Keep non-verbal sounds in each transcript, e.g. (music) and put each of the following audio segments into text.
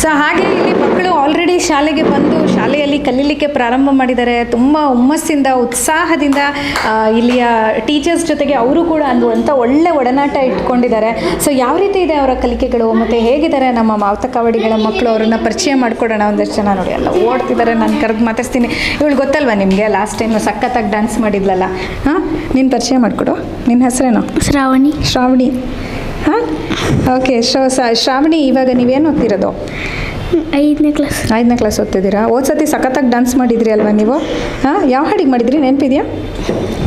So ಹಾಗೆ ಇಲ್ಲಿ ಮಕ್ಕಳು ಆಲ್ರೆಡಿ ಶಾಲೆಗೆ ಬಂದು ಶಾಲೆಯಲ್ಲಿ ಕಲೀಲಿಕ್ಕೆ ಪ್ರಾರಂಭ ಮಾಡಿದ್ದಾರೆ. ತುಂಬ ಹುಮ್ಮಸ್ಸಿಂದ ಉತ್ಸಾಹದಿಂದ ಇಲ್ಲಿಯ ಟೀಚರ್ಸ್ ಜೊತೆಗೆ ಅವರು ಕೂಡ ಅನ್ನುವಂಥ ಒಳ್ಳೆ ಒಡನಾಟ ಇಟ್ಕೊಂಡಿದ್ದಾರೆ. ಸೊ ಯಾವ ರೀತಿ ಇದೆ ಅವರ ಕಲಿಕೆಗಳು? ಮತ್ತು ಹೇಗಿದ್ದಾರೆ ನಮ್ಮ ಮಾವತಕವಾಡಿಗಳ ಮಕ್ಕಳು? ಅವ್ರನ್ನ ಪರಿಚಯ ಮಾಡಿಕೊಡೋಣ ಒಂದಷ್ಟು ಜನ ನೋಡಿ. ಎಲ್ಲ ಓಡ್ತಿದ್ದಾರೆ ನಾನು ಕರೆದು ಮಾತಾಡ್ತೀನಿ ಇವಳು ಗೊತ್ತಲ್ವಾ ನಿಮಗೆ? ಲಾಸ್ಟ್ ಟೈಮ್ ಸಖತ್ತಾಗಿ ಡ್ಯಾನ್ಸ್ ಮಾಡಿದ್ಲಲ್ಲ. ಹಾಂ? ನೀನು ಪರಿಚಯ ಮಾಡಿಕೊಡು. ನಿನ್ನ ಹೆಸರೇನು? ಶ್ರಾವಣಿ. ಶ್ರಾವಣಿ. ಹಾಂ? ಓಕೆ ಶೋ ಸ- ಶ್ರಾವಣಿ ಇವಾಗ ನೀವೇನು ಓದ್ತಿರೋದು? ಐದನೇ ಕ್ಲಾಸ್ ಐದನೇ ಕ್ಲಾಸ್ ಓದ್ತಿದ್ದೀರಾ? ಹೋದ ಸತಿ ಸಖತ್ತಾಗಿ ಡ್ಯಾನ್ಸ್ ಮಾಡಿದ್ರಿ ಅಲ್ವಾ ನೀವು? ಹಾಂ? ಯಾವ ಹಾಡಿಗೆ ಮಾಡಿದ್ರಿ? ನೆನಪಿದೆಯಾ?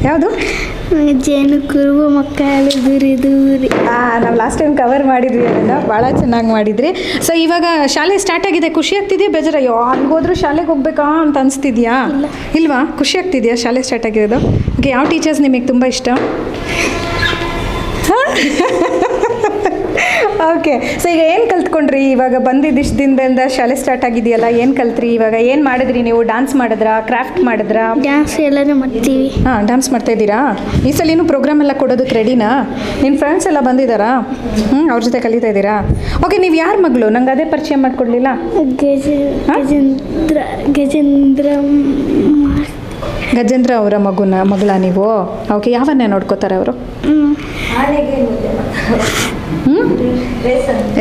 ಯಾವುದು? ಜೇನು ಕುರುಬು ಮಕ್ಕಳು ದೂರಿ ದೂರಿ. ಹಾಂ ನಾವು ಲಾಸ್ಟ್ ಟೈಮ್ ಕವರ್ ಮಾಡಿದ್ವಿ ಅದನ್ನು. ಭಾಳ ಚೆನ್ನಾಗಿ ಮಾಡಿದ್ರಿ. ಸೊ ಇವಾಗ ಶಾಲೆ ಸ್ಟಾರ್ಟ್ ಆಗಿದೆ. ಖುಷಿ ಆಗ್ತಿದೆಯಾ ಬೇಜಾರ? ಅಯ್ಯೋ ಹೋದ್ರೆ ಶಾಲೆಗೆ ಹೋಗ್ಬೇಕಾ ಅಂತ ಅನಿಸ್ತಿದ್ಯಾ? ಇಲ್ವಾ? ಖುಷಿ ಆಗ್ತಿದೆಯಾ ಶಾಲೆ ಸ್ಟಾರ್ಟ್ ಆಗಿರೋದು? ಓಕೆ ಯಾವ ಟೀಚರ್ಸ್ ನಿಮಗೆ ತುಂಬ ಇಷ್ಟ? (laughs) ಓಕೆ ಸೊ ಈಗ ಏನು ಕಲ್ತ್ಕೊಂಡ್ರಿ? ಇವಾಗ ಬಂದಿದ್ದು ಇಷ್ಟು ದಿನದಿಂದ ಶಾಲೆ ಸ್ಟಾರ್ಟ್ ಆಗಿದೆಯಲ್ಲ ಏನು ಕಲ್ತ್ರಿ? ಇವಾಗ ಏನು ಮಾಡಿದ್ರಿ ನೀವು? ಡಾನ್ಸ್ ಮಾಡಿದ್ರಾ? ಕ್ರಾಫ್ಟ್ ಮಾಡಿದ್ರಾ? ಡ್ಯಾನ್ಸ್ ಎಲ್ಲನೂ ಮಾಡ್ತೀವಿ. ಹಾಂ ಡ್ಯಾನ್ಸ್ ಮಾಡ್ತಾ ಇದ್ದೀರಾ? ಈ ಸಲ ಏನು ಪ್ರೋಗ್ರಾಮ್ ಎಲ್ಲ ಕೊಡೋದಕ್ಕೆ ರೆಡಿನಾ ನಿನ್ನ ಫ್ರೆಂಡ್ಸ್ ಎಲ್ಲ ಬಂದಿದ್ದಾರಾ ಹ್ಞೂ ಅವ್ರ ಜೊತೆ ಕಲಿತಾ ಇದ್ದೀರಾ? ಓಕೆ ನೀವು ಯಾರ ಮಗಳು? ನಂಗೆ ಅದೇ ಪರಿಚಯ ಮಾಡಿಕೊಡ್ಲಿಲ್ಲ? ಗಜೇಂದ್ರ ಗಜೇಂದ್ರ ಗಜೇಂದ್ರ ಅವರ ಮಗುನ ಮಗಳ ನೀವು? ಓಕೆ ಯಾವನ್ನೇ ನೋಡ್ಕೋತಾರೆ ಅವರು?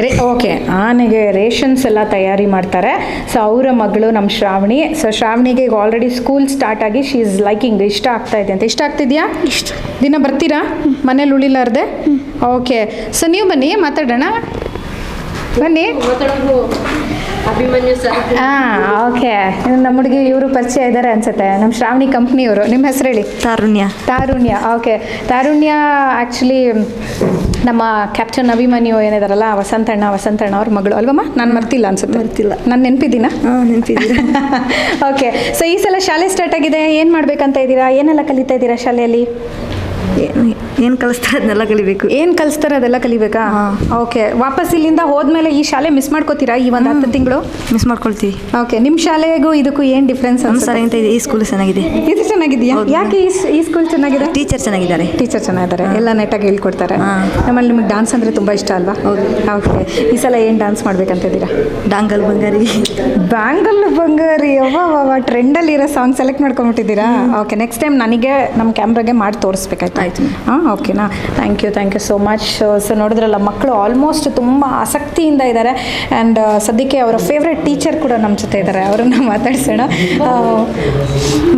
ರೇ ಓಕೆ. ಆನೆಗೆ ರೇಷನ್ಸ್ ಎಲ್ಲ ತಯಾರಿ ಮಾಡ್ತಾರೆ. ಸೊ ಅವರ ಮಗಳು ನಮ್ಮ ಶ್ರಾವಣಿ. ಸೊ ಶ್ರಾವಣಿಗೆ ಈಗ ಆಲ್ರೆಡಿ ಸ್ಕೂಲ್ ಸ್ಟಾರ್ಟ್ ಆಗಿ ಶಿ ಇಸ್ ಲೈಕಿಂಗ್ ಇಷ್ಟ ಆಗ್ತಾ ಇದೆ ಅಂತ. ಇಷ್ಟ ಆಗ್ತಿದ್ಯಾ? ಇಷ್ಟ. ದಿನ ಬರ್ತೀರಾ? ಮನೇಲಿ ಉಳಿಲಾರ್ದೆ? ಓಕೆ. ಸೊ ನೀವು ಬನ್ನಿ ಮಾತಾಡೋಣ. ಬನ್ನಿ. ಅಭಿಮನ್ಯು ಸರ್. ಹಾಂ ಓಕೆ. ನಮ್ಮ ಹುಡುಗಿ ಇವರು ಪರಿಚಯ ಇದ್ದಾರೆ ಅನ್ಸುತ್ತೆ. ನಮ್ಮ ಶ್ರಾವಣಿ ಕಂಪ್ನಿಯವರು. ನಿಮ್ಮ ಹೆಸರು ಹೇಳಿ ತಾರುಣ್ಯ. ತಾರುಣ್ಯ ಓಕೆ. ತಾರುಣ್ಯ ಆ್ಯಕ್ಚುಲಿ ನಮ್ಮ ಕ್ಯಾಪ್ಟನ್ ಅಭಿಮನ್ಯು ಏನಿದಾರಲ್ಲ ವಸಂತಣ್ಣ ವಸಂತಣ್ಣ ಅವ್ರ ಮಗಳು. ಅಲ್ವಮ್ಮ? ನಾನು ಮರ್ತಿಲ್ಲ ಅನ್ಸುತ್ತೆ. ಮರ್ತಿಲ್ಲ. ನಾನು ನೆನಪಿದ್ದೀನ? ನೆನಪಿದ್ದೀನಿ (laughs) ಓಕೆ. ಸೊ ಈ ಸಲ ಶಾಲೆ ಸ್ಟಾರ್ಟ್ ಆಗಿದೆ. ಏನು ಮಾಡ್ಬೇಕಂತ ಇದ್ದೀರಾ? ಏನೆಲ್ಲ ಕಲಿತಾ ಇದ್ದೀರಾ ಶಾಲೆಯಲ್ಲಿ? ಏನು ಕಲಿಸ್ತಾರೆ ಅದನ್ನೆಲ್ಲ ಕಲಿಬೇಕು. ಏನು ಕಲಿಸ್ತಾರೆ ಅದೆಲ್ಲ ಕಲಿಬೇಕಾ? ಓಕೆ ವಾಪಸ್ ಇಲ್ಲಿಂದ ಹೋದ್ಮೇಲೆ ಈ ಶಾಲೆ ಮಿಸ್ ಮಾಡ್ಕೋತೀರಾ ಈ ಒಂದು ಹತ್ತು ತಿಂಗಳು? ಮಿಸ್ ಮಾಡ್ಕೊಳ್ತೀವಿ. ಓಕೆ ನಿಮ್ಮ ಶಾಲೆಗೂ ಇದಕ್ಕೂ ಏನು ಡಿಫ್ರೆನ್ಸ್ ಅಂತ ಇದೆ ಈ ಸ್ಕೂಲ್ ಚೆನ್ನಾಗಿದೆ. ಇದು ಚೆನ್ನಾಗಿದೆಯಾ? ಯಾಕೆ ಈ ಸ್ಕೂಲ್ ಚೆನ್ನಾಗಿದೆ? ಟೀಚರ್ ಚೆನ್ನಾಗಿದ್ದಾರೆ. ಟೀಚರ್ ಚೆನ್ನಾಗಿದ್ದಾರೆ. ಎಲ್ಲ ನೆಟ್ಟಾಗಿ ಹೇಳ್ಕೊಡ್ತಾರೆ. ನಮ್ಮಲ್ಲಿ ನಿಮಗೆ ಡಾನ್ಸ್ ಅಂದರೆ ತುಂಬ ಇಷ್ಟ ಅಲ್ವಾ. ಓಕೆ ಈ ಸಲ ಏನು ಡಾನ್ಸ್ ಮಾಡ್ಬೇಕಂತ ಇದ್ದೀರಾ ಡಾಂಗಲ್ ಬಂಗಾರಿ ಬ್ಯಾಂಗಲ್ ಬಂಗಾರಿ ಅವ್ವ ಟ್ರೆಂಡಲ್ಲಿ ಇರೋ ಸಾಂಗ್ ಸೆಲೆಕ್ಟ್ ಮಾಡ್ಕೊಂಬಿಟ್ಟಿದ್ದೀರಾ ಓಕೆ ನೆಕ್ಸ್ಟ್ ಟೈಮ್ ನನಗೆ ನಮ್ಮ ಕ್ಯಾಮ್ರಾಗೆ ಮಾಡಿ ತೋರಿಸ್ಬೇಕಾಯ್ತು? ಆಯ್ತು. ಹಾಂ ಓಕೆನಾ thank you thank you so much so ನೋಡಿದ್ರಲ್ಲ ಮಕ್ಕಳು ಆಲ್ಮೋಸ್ಟ್ ತುಂಬ ಆಸಕ್ತಿಯಿಂದ ಇದ್ದಾರೆ ಆ್ಯಂಡ್ ಸದ್ಯಕ್ಕೆ ಅವರ ಫೇವ್ರೆಟ್ ಟೀಚರ್ ಕೂಡ ನಮ್ಮ ಜೊತೆ ಇದ್ದಾರೆ ಅವರನ್ನು ಮಾತಾಡ್ಸೋಣ.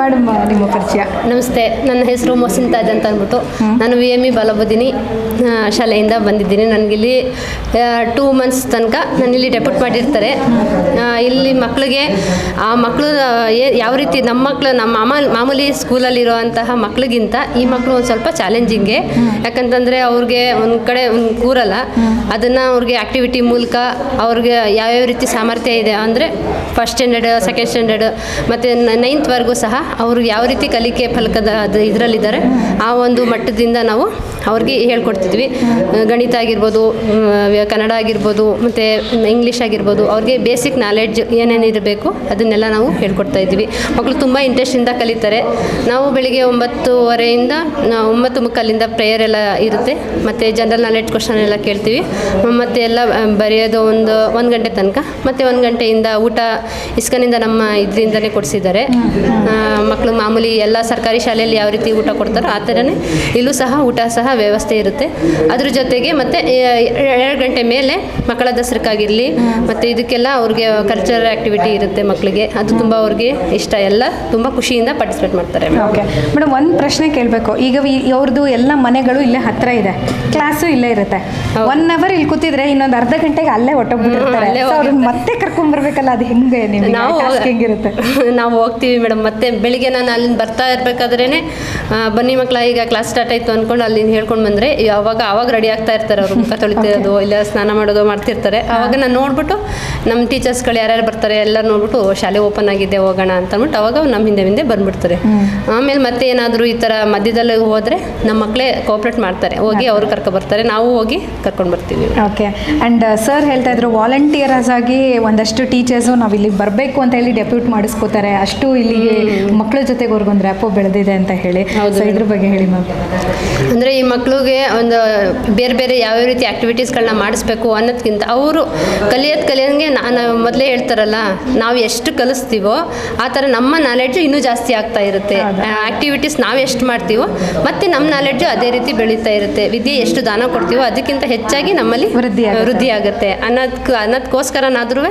ಮೇಡಮ್ ನಿಮ್ಮ ಪರಿಚಯ. ನಮಸ್ತೆ. ನನ್ನ ಹೆಸರು ಮೊಸಿಂತಾಜ್ ಅಂತ ಅಂದ್ಬಿಟ್ಟು ನಾನು ವಿ ಎಂ ಇ ಬಾಲಬುದಿನಿ ಶಾಲೆಯಿಂದ ಬಂದಿದ್ದೀನಿ. ನನಗಿಲ್ಲಿ ಟೂ ಮಂತ್ಸ್ ತನಕ ನಾನಿಲ್ಲಿ ಡೆಪ್ಯೂಟ್ ಮಾಡಿರ್ತಾರೆ. ಇಲ್ಲಿ ಮಕ್ಕಳಿಗೆ ಆ ಮಕ್ಕಳು ಯಾವ ರೀತಿ ನಮ್ಮ ಮಕ್ಕಳು ನಮ್ಮ ಮಾಮ ಮಾಮೂಲಿ ಸ್ಕೂಲಲ್ಲಿರುವಂತಹ ಮಕ್ಕಳಿಗಿಂತ ಈ ಮಕ್ಕಳು ಒಂದು ಸ್ವಲ್ಪ ಚಾಲೆಂಜಿಂಗೆ ಯಾಕಂತಂದರೆ ಅವ್ರಿಗೆ ಒಂದು ಕಡೆ ಒಂದು ಕೂರಲ್ಲ. ಅದನ್ನು ಅವ್ರಿಗೆ ಆ್ಯಕ್ಟಿವಿಟಿ ಮೂಲಕ ಅವ್ರಿಗೆ ಯಾವ್ಯಾವ ರೀತಿ ಸಾಮರ್ಥ್ಯ ಇದೆ ಅಂದರೆ ಫಸ್ಟ್ ಸ್ಟ್ಯಾಂಡರ್ಡ್ ಸೆಕೆಂಡ್ ಸ್ಟ್ಯಾಂಡರ್ಡ್ ಮತ್ತು ನೈನ್ತ್ವರೆಗೂ ಸಹ ಅವ್ರಿಗೆ ಯಾವ ರೀತಿ ಕಲಿಕೆ ಫಲಕದ ಅದು ಇದರಲ್ಲಿದ್ದಾರೆ, ಆ ಒಂದು ಮಟ್ಟದಿಂದ ನಾವು ಅವ್ರಿಗೆ ಹೇಳ್ಕೊಡ್ತಿದ್ವಿ. ಗಣಿತ ಆಗಿರ್ಬೋದು ಕನ್ನಡ ಆಗಿರ್ಬೋದು, ಮತ್ತು ಇಂಗ್ಲೀಷ್ ಆಗಿರ್ಬೋದು, ಅವ್ರಿಗೆ ಬೇಸಿಕ್ ನಾಲೆಡ್ಜ್ ಏನೇನು ಇರಬೇಕು ಅದನ್ನೆಲ್ಲ ನಾವು ಹೇಳ್ಕೊಡ್ತಾ ಇದ್ವಿ. ಮಕ್ಕಳು ತುಂಬ ಇಂಟ್ರೆಸ್ಟಿಂದ ಕಲಿತಾರೆ. ನಾವು ಬೆಳಿಗ್ಗೆ ಒಂಬತ್ತುವರೆಯಿಂದ ನಾವು ಒಂಬತ್ತು ಮುಕ್ಕಲ್ಲಿಂದ ಪ್ರೇಯರ್ ಎಲ್ಲ ಇರುತ್ತೆ. ಮತ್ತು ಜನರಲ್ ನಾಲೆಡ್ಜ್ ಕ್ವಶನ್ ಎಲ್ಲ ಕೇಳ್ತೀವಿ. ಮತ್ತು ಎಲ್ಲ ಬರೆಯೋದು ಒಂದು ಒಂದು ಗಂಟೆ ತನಕ. ಮತ್ತು ಒಂದು ಗಂಟೆಯಿಂದ ಊಟ ಇಸ್ಕನಿಂದ ನಮ್ಮ ಇದರಿಂದಲೇ ಕೊಡಿಸಿದ್ದಾರೆ. ಮಕ್ಕಳು ಮಾಮೂಲಿ ಎಲ್ಲ ಸರ್ಕಾರಿ ಶಾಲೆಯಲ್ಲಿ ಯಾವ ರೀತಿ ಊಟ ಕೊಡ್ತಾರೋ ಆ ಥರನೇ ಇಲ್ಲೂ ಸಹ ಊಟ ಸಹ ವ್ಯವಸ್ಥೆ ಇರುತ್ತೆ. ಅದ್ರ ಜೊತೆಗೆ ಮತ್ತು ಎರಡು ಗಂಟೆ ಮೇಲೆ ಮಕ್ಕಳ ದಸರಕ್ಕಾಗಿರಲಿ, ಮತ್ತು ಇದಕ್ಕೆಲ್ಲ ಅವ್ರಿಗೆ ಕಲ್ಚರಲ್ ಆ್ಯಕ್ಟಿವಿಟಿ ಇರುತ್ತೆ ಮಕ್ಕಳಿಗೆ ಅದು ತುಂಬ ಅವ್ರಿಗೆ ಇಷ್ಟ. ಎಲ್ಲ ತುಂಬ ಖುಷಿಯಿಂದ ಪಾರ್ಟಿಸಿಪೇಟ್ ಮಾಡ್ತಾರೆ. ಓಕೆ ಮೇಡಮ್ ಒಂದು ಪ್ರಶ್ನೆ ಕೇಳಬೇಕು. ಈಗ ಅವ್ರದ್ದು ಎಲ್ಲ ಮನೆಗಳು ಇಲ್ಲೇ ಹತ್ರ ಇದೆ. ಕ್ಲಾಸು ಇಲ್ಲೇ ಇರುತ್ತೆ. ಒನ್ ಅವರ್ ಇಲ್ಲಿ ಕೂತಿದ್ರೆ ಇನ್ನೊಂದು ಅರ್ಧ ಗಂಟೆಗೆ ಅಲ್ಲೇ ಹೊಟ್ಟೋಗ್ಬಿಟ್ಟಿರ್ತಾರೆ ಮತ್ತೆ ಅಲ್ಲೇ ಬರ್ಬೇಕಲ್ಲ ಅದು ಹೆಂಗೆ ನಿಮಗೆ? ನಾವು ಹೆಂಗಿರುತ್ತೆ? (laughs) ನಾವು ಹೋಗ್ತೀವಿ ಮೇಡಮ್. ಮತ್ತೆ ಬೆಳಿಗ್ಗೆ ನಾನು ಅಲ್ಲಿಂದ ಬರ್ತಾ ಇರ್ಬೇಕಾದ್ರೇನೆ ಬನ್ನಿ ಮಕ್ಕಳ ಈಗ ಕ್ಲಾಸ್ ಸ್ಟಾರ್ಟ್ ಆಯಿತು ಅನ್ಕೊಂಡು ಅಲ್ಲಿಂದ ಹೇಳ್ಕೊಂಡು ಬಂದರೆ ಅವಾಗ ಅವಾಗ ರೆಡಿ ಆಗ್ತಾ ಇರ್ತಾರೆ ಅವರು. ಮುಖ ತೊಳಿತಿರೋದು ಇಲ್ಲ ಸ್ನಾನ ಮಾಡೋದು ಮಾಡ್ತಿರ್ತಾರೆ. ಅವಾಗ ನಾನು ನೋಡ್ಬಿಟ್ಟು ನಮ್ಮ ಟೀಚರ್ಸ್ಗಳು ಯಾರ್ಯಾರು ಬರ್ತಾರೆ ಎಲ್ಲ ನೋಡ್ಬಿಟ್ಟು ಶಾಲೆ ಓಪನ್ ಆಗಿದೆ ಹೋಗೋಣ ಅಂತ ಅಂದ್ಬಿಟ್ಟು ಅವಾಗ ನಮ್ಮ ಹಿಂದೆ ಹಿಂದೆ ಬಂದ್ಬಿಡ್ತಾರೆ. ಆಮೇಲೆ ಮತ್ತೆ ಏನಾದರೂ ಈ ಥರ ಮಧ್ಯದಲ್ಲಿ ಹೋದ ಹೋದರೆ ನಮ್ಮ ಮಕ್ಕಳೇ ಕೋಪ್ರೇಟ್ ಮಾಡ್ತಾರೆ. ಹೋಗಿ ಅವರು ಕರ್ಕೊಬರ್ತಾರೆ ನಾವು ಹೋಗಿ ಕರ್ಕೊಂಡು ಬರ್ತೀವಿ. ಓಕೆ ಆ್ಯಂಡ್ ಸರ್ ಹೇಳ್ತಾ ಇದ್ರು ವಾಲಂಟಿಯರ್ಸ್ ಆಗಿ ಒಂದಷ್ಟು ಟೀಚರ್ಸು ನಾವು ಇಲ್ಲಿಗೆ ಬರಬೇಕು ಅಂತ ಹೇಳಿ ಡೆಪ್ಯೂಟ್ ಮಾಡಿಸ್ಕೋತಾರೆ. ಅಷ್ಟು ಇಲ್ಲಿ ಮಕ್ಕಳ ಜೊತೆಗೆ ಅವ್ರಿಗೊಂದು ರ್ಯಾಪೋ ಬೆಳೆದಿದೆ ಅಂತ ಹೇಳಿ. ಹೌದು. ಸೊ ಇದ್ರ ಬಗ್ಗೆ ಹೇಳಿ ಮ್ಯಾಮ್ ಅಂದರೆ ಈ ಮಕ್ಕಳಿಗೆ ಒಂದು ಬೇರೆ ಬೇರೆ ಯಾವ್ಯಾವ ರೀತಿ ಆ್ಯಕ್ಟಿವಿಟೀಸ್ಗಳನ್ನ ಮಾಡಿಸ್ಬೇಕು ಅನ್ನೋದಕ್ಕಿಂತ ಅವರು ಕಲಿಯೋದು ಕಲಿಯೋಂಗೆ ನಾನು ಮೊದಲೇ ಹೇಳ್ತಾರಲ್ಲ ನಾವು ಎಷ್ಟು ಕಲಿಸ್ತೀವೋ ಆ ಥರ ನಮ್ಮ ನಾಲೆಡ್ಜು ಇನ್ನೂ ಜಾಸ್ತಿ ಆಗ್ತಾ ಇರುತ್ತೆ. ಆ್ಯಕ್ಟಿವಿಟೀಸ್ ನಾವು ಎಷ್ಟು ಮಾಡ್ತೀವೋ ಮತ್ತು ನಮ್ಮ ನಾಲೆಡ್ಜು ಅದೇ ರೀತಿ ಬೆಳೀತಾ ಇರುತ್ತೆ. ವಿದ್ಯೆ ಎಷ್ಟು ದಾನ ಕೊಡ್ತೀವೋ ಅದಕ್ಕಿಂತ ಹೆಚ್ಚಾಗಿ ನಮ್ಮಲ್ಲಿ ವೃದ್ಧಿ ಆಗುತ್ತೆ. ವೃದ್ಧಿ ಆಗುತ್ತೆ. ಅನ್ನೋದಕ್ಕೆ ಅನ್ನೋದಕ್ಕೋಸ್ಕರನಾದ್ರೂ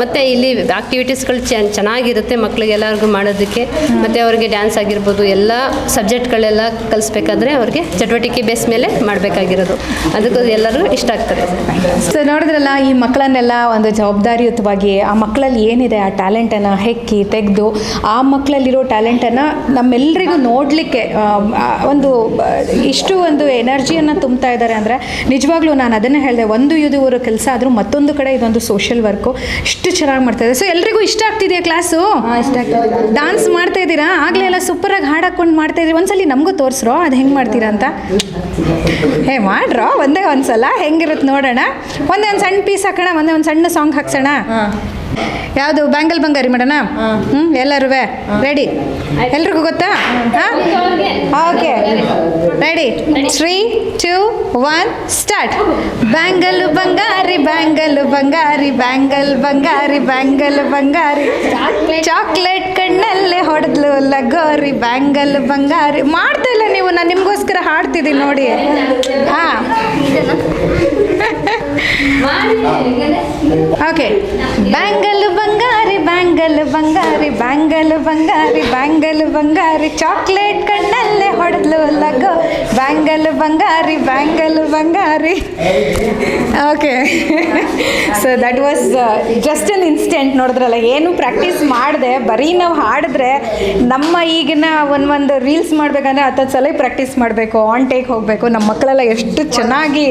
ಮತ್ತು ಇಲ್ಲಿ ಆಕ್ಟಿವಿಟೀಸ್ಗಳು ಚೆನ್ನಾಗಿರುತ್ತೆ ಮಕ್ಕಳಿಗೆಲ್ಲರಿಗೂ ಮಾಡೋದಕ್ಕೆ. ಮತ್ತು ಅವ್ರಿಗೆ ಡ್ಯಾನ್ಸ್ ಆಗಿರ್ಬೋದು ಎಲ್ಲ ಸಬ್ಜೆಕ್ಟ್ಗಳೆಲ್ಲ ಕಲಿಸ್ಬೇಕಾದ್ರೆ ಅವ್ರಿಗೆ ಚಟುವಟಿಕೆ ಬೇಸ್ ಮೇಲೆ ಮಾಡಬೇಕಾಗಿರೋದು. ಅದಕ್ಕೆ ಎಲ್ಲರೂ ಇಷ್ಟ ಆಗ್ತದೆ ಸೊ ನೋಡಿದ್ರಲ್ಲ ಈ ಮಕ್ಕಳನ್ನೆಲ್ಲ ಒಂದು ಜವಾಬ್ದಾರಿಯುತವಾಗಿ ಆ ಮಕ್ಕಳಲ್ಲಿ ಏನಿದೆ ಆ ಟ್ಯಾಲೆಂಟನ್ನು ಹೆಕ್ಕಿ ತೆಗೆದು ಆ ಮಕ್ಕಳಲ್ಲಿರೋ ಟ್ಯಾಲೆಂಟನ್ನು ನಮ್ಮೆಲ್ಲರಿಗೂ ನೋಡಲಿಕ್ಕೆ ಒಂದು ಇಷ್ಟು ಒಂದು ಎನರ್ಜಿಯನ್ನು ತುಂಬ್ತಾ ಇದ್ದಾರೆ ಅಂದರೆ ನಿಜವಾಗ್ಲೂ ನಾನು ಅದನ್ನೇ ಹೇಳಿದೆ ಒಂದು ಇದು ಇವರು ಕೆಲಸ ಆದರೂ ಮತ್ತೊಂದು ಕಡೆ ಇದೊಂದು ಸೋಷಿಯಲ್ ವರ್ಕು ಇಷ್ಟು ಚೆನ್ನಾಗಿ ಮಾಡ್ತಾ ಇದ್ದಾರೆ. ಸೊ ಎಲ್ರಿಗೂ ಇಷ್ಟ ಆಗ್ತಿದೆಯಾ ಕ್ಲಾಸು ಇಷ್ಟ ಆಗ್ತಿದೆ. ಡಾನ್ಸ್ ಮಾಡ್ತಾ ಇದ್ದೀರಾ? ಆಗಲೇ ಎಲ್ಲ ಸೂಪರಾಗಿ ಹಾಡು ಹಾಕೊಂಡು ಮಾಡ್ತಾ ಇದ್ದೀರಿ? ಒಂದ್ಸಲಿ ನಮಗೂ ತೋರಿಸ್ರೋ ಅದು ಹೆಂಗೆ ಮಾಡ್ತೀರಾ ಅಂತ? ಹೇ ಮಾಡ್ರೋ ಒಂದೇ ಒಂದ್ಸಲ. ಹೆಂಗಿರುತ್ತೆ ನೋಡೋಣ. ಒಂದೇ ಒಂದು ಸಣ್ಣ ಪೀಸ್ ಹಾಕೋಣ ಒಂದೇ ಒಂದು ಸಣ್ಣ ಸಾಂಗ್ ಹಾಕ್ಸೋಣ. ಯಾವುದು? ಬ್ಯಾಂಗಲ್ ಬಂಗಾರಿ ಮೇಡಮ್? ಹ್ಞೂ ಎಲ್ಲರೂ ರೆಡಿ ಎಲ್ರಿಗೂ ಗೊತ್ತಾ? ಹಾಂ? Okay ready three two one start bangle Bangari bangle Bangari bangle Bangari bangle Bangari. Chocolate ಕಣ್ಣಲ್ಲೇ ಹೊಡೆದ್ಲು ಲಗೋರಿ ಬ್ಯಾಂಗಲ್ ಬಂಗಾರಿ. ಮಾಡ್ತಿಲ್ಲ ನೀವು ನಾನು ನಿಮಗೋಸ್ಕರ ಹಾಡ್ತಿದ್ದೀನಿ ನೋಡಿ. ಹಾಂ. ಓಕೆ ಬ್ಯಾಂಗಲ್ ಬಂಗಾರಿ ಬ್ಯಾಂಗಲ್ ಬಂಗಾರಿ ಬ್ಯಾಂಗಲ್ ಬಂಗಾರಿ ಬ್ಯಾಂಗಲ್ ಬಂಗಾರಿ ಚಾಕ್ಲೇಟ್ ಕಣ್ಣಲ್ಲೇ ಹೊಡೆದ್ಲು ಲಗೋ. Bangle Bangari bangle Bangari. Okay so that was just an instant ನೋಡಿದ್ರಲ್ಲ, ಏನು ಪ್ರಾಕ್ಟೀಸ್ ಮಾಡಿದೆ, ಬರೀ ನಾವು ಹಾಡಿದ್ರೆ ನಮ್ಮ ಈಗಿನ ಒಂದು ಒಂದು ರೀಲ್ಸ್ ಮಾಡಬೇಕಂದ್ರೆ ಹತ್ತತ್ತು ಸಲ ಪ್ರಾಕ್ಟೀಸ್ ಮಾಡಬೇಕು ಆನ್ ಟೇಕ್ ಹೋಗಬೇಕು. ನಮ್ಮ ಮಕ್ಕಳೆಲ್ಲ ಎಷ್ಟು ಚೆನ್ನಾಗಿ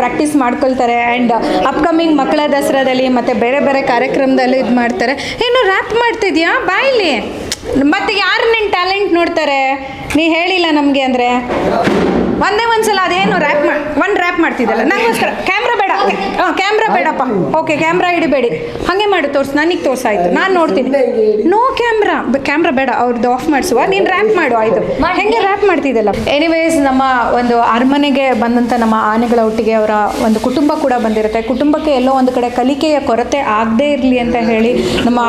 ಪ್ರಾಕ್ಟೀಸ್ ಮಾಡ್ಕೊಳ್ತಾರೆ. ಆ್ಯಂಡ್ ಅಪ್ಕಮಿಂಗ್ ಮಕ್ಕಳ ದಸರಾದಲ್ಲಿ ಮತ್ತು ಬೇರೆ ಬೇರೆ ಕಾರ್ಯಕ್ರಮದಲ್ಲಿ ಇದು ಮಾಡ್ತಾರೆ. ಏನು ರ್ಯಾಪ್ ಮಾಡ್ತಿದ್ಯಾ? ಬಾಯಿಲಿ ಮತ್ತೆ ಯಾರು ನಿನ್ನ ಟ್ಯಾಲೆಂಟ್ ನೋಡ್ತಾರೆ? ನೀ ಹೇಳಿಲ್ಲ ನಮಗೆ ಅಂದರೆ? ಒಂದೇ ಒಂದ್ಸಲ ಅದೇನು ರ್ಯಾಪ್ ಮಾಡಿ ಒಂದು ರ್ಯಾಪ್ ಮಾಡ್ತಿದ್ದಲ್ಲ ನನಗೋಸ್ಕರ ಕ್ಯಾಮ್ರಾ ಬೇಡ. ಹಾಂ ಕ್ಯಾಮ್ರಾ ಬೇಡಪ್ಪ. ಓಕೆ ಕ್ಯಾಮ್ರಾ ಇಡಬೇಡಿ. ಹಾಗೆ ಮಾಡು ತೋರ್ಸ್. ನನಗೆ ತೋರ್ಸಾಯ್ತು. ನಾನು ನೋಡ್ತೀನಿ. ನೋ ಕ್ಯಾಮ್ರಾ ಕ್ಯಾಮ್ರಾ ಬೇಡ. ಅವ್ರದ್ದು ಆಫ್ ಮಾಡಿಸುವ. ನೀನು ರ್ಯಾಪ್ ಮಾಡು ಆಯಿತು. ಹೆಂಗೆ ರ್ಯಾಪ್ ಮಾಡ್ತಿದ್ದಲ್ಲ ಎನಿವೇಸ್ ನಮ್ಮ ಒಂದು ಅರಮನೆಗೆ ಬಂದಂಥ ನಮ್ಮ ಆನೆಗಳ ಒಟ್ಟಿಗೆ ಅವರ ಒಂದು ಕುಟುಂಬ ಕೂಡ ಬಂದಿರುತ್ತೆ. ಕುಟುಂಬಕ್ಕೆ ಎಲ್ಲೋ ಒಂದು ಕಡೆ ಕಲಿಕೆಯ ಕೊರತೆ ಆಗದೇ ಇರಲಿ ಅಂತ ಹೇಳಿ ನಮ್ಮ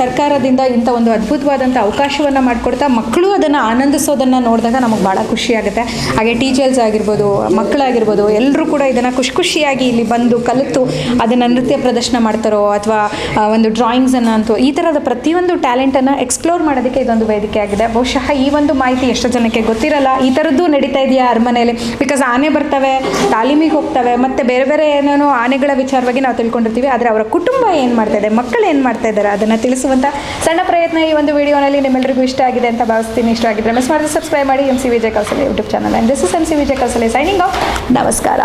ಸರ್ಕಾರದಿಂದ ಇಂಥ ಒಂದು ಅದ್ಭುತವಾದಂಥ ಅವಕಾಶವನ್ನು ಮಾಡಿಕೊಡ್ತಾ ಮಕ್ಕಳು ಅದನ್ನು ಆನಂದಿಸೋದನ್ನು ನೋಡಿದಾಗ ನಮಗೆ ಭಾಳ ಖುಷಿ ಆಗುತ್ತೆ. ಹಾಗೆ ಟೀಚರ್ಸ್ ಆಗಿರ್ಬೋದು ಮಕ್ಕಳಾಗಿರ್ಬೋದು ಎಲ್ಲರೂ ಕೂಡ ಇದನ್ನು ಖುಷಿ ಖುಷಿಯಾಗಿ ಇಲ್ಲಿ ಬಂದು ಕಲಿತು ಅದನ್ನು ನೃತ್ಯ ಪ್ರದರ್ಶನ ಮಾಡ್ತಾರೋ ಅಥವಾ ಒಂದು ಡ್ರಾಯಿಂಗ್ಸನ್ನು ಅಂತೋ, ಈ ಥರದ ಪ್ರತಿಯೊಂದು ಟ್ಯಾಲೆಂಟನ್ನು ಎಕ್ಸ್ಪ್ಲೋರ್ ಮಾಡೋದಕ್ಕೆ ಇದೊಂದು ವೇದಿಕೆ ಆಗಿದೆ. ಬಹುಶಃ ಈ ಒಂದು ಮಾಹಿತಿ ಎಷ್ಟು ಜನಕ್ಕೆ ಗೊತ್ತಿರಲ್ಲ. ಈ ಥರದ್ದು ನಡೀತಾ ಇದೆಯಾ ಅರಮನೆಯಲ್ಲಿ? ಬಿಕಾಸ್ ಆನೆ ಬರ್ತವೆ, ತಾಲೀಮಿಗೆ ಹೋಗ್ತವೆ, ಮತ್ತು ಬೇರೆ ಬೇರೆ ಏನೇನೋ ಆನೆಗಳ ವಿಚಾರವಾಗಿ ನಾವು ತಿಳ್ಕೊಂಡಿರ್ತೀವಿ, ಆದರೆ ಅವರ ಕುಟುಂಬ ಏನು ಮಾಡ್ತಾ ಇದೆ, ಮಕ್ಕಳು ಏನು ಮಾಡ್ತಾ ಇದ್ದಾರೆ, ಅದನ್ನು ತಿಳಿಸುವಂಥ ಸಣ್ಣ ಪ್ರಯತ್ನ ಈ ಒಂದು ವಿಡಿಯೋನಲ್ಲಿ ನಿಮ್ಮೆಲ್ಲರಿಗೂ ಇಷ್ಟ ಆಗಿದೆ ಅಂತ ಭಾವಿಸ್ತೀನಿ. ಇಷ್ಟ ಆಗಿದ್ರೆ ಮಿಸ್ ಮಾಡಿದ್ರೆ ಸಬ್ಸ್ಕ್ರೈಬ್ ಮಾಡಿ M C Vijay Kousale YouTube channel and this is M C Vijaya Kousale signing off ನಮಸ್ಕಾರ.